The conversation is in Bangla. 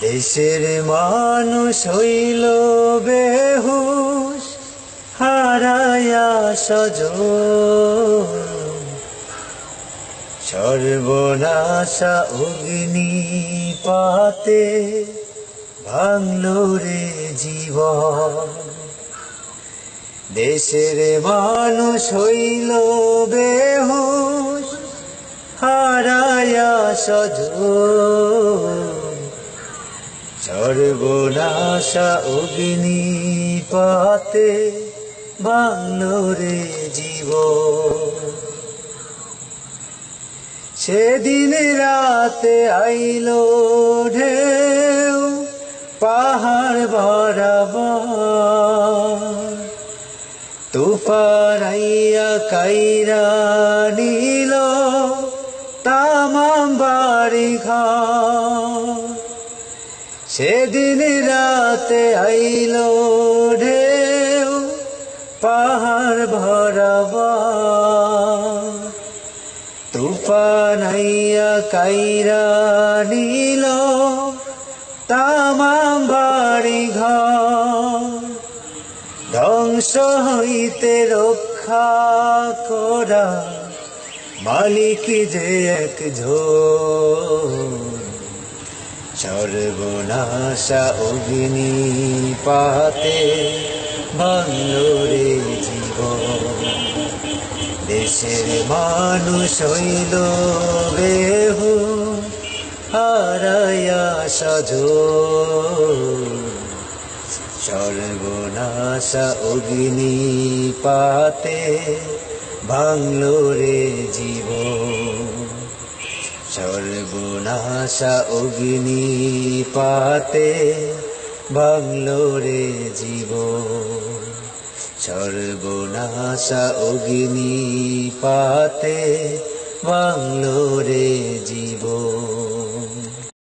দেশের মানুষ হইল বেহুশ হারায়া সজ সর্বনাশা অগ্নি পাতে ভাঙলো রে জীবন। দেশের মানুষ হইল বেহুশ হারায়া সজ সর্বনাশা অগ্নি পাতে বাংলো রে জীব সেদিন রাতে আইলো ঢেউ, পাহাড় বরাবর। তুফান আইয়া কাইরা নিল তামাম বাড়ি ঘর সেদিন রাতে আইলো ঢেউ, পাহাড় ভরাবা তুফান আইয়া কাইরা নিল তামাম বাড়ি ঘর। ধ্বংস হইতে রক্ষা করা মালিক যে এক ঝোর সর্বনাশা অগ্নি পাতে বাংলোরে জীব দেশের মানুষ হইল বেহু হারায়া সজ সর্বনাশা অগ্নি পাতে বাংলোরে জীবন। সর্বনাশা অগ্নি পাতে বাংলো জীব সর্বনাশা অগ্নি পাতে বাংলো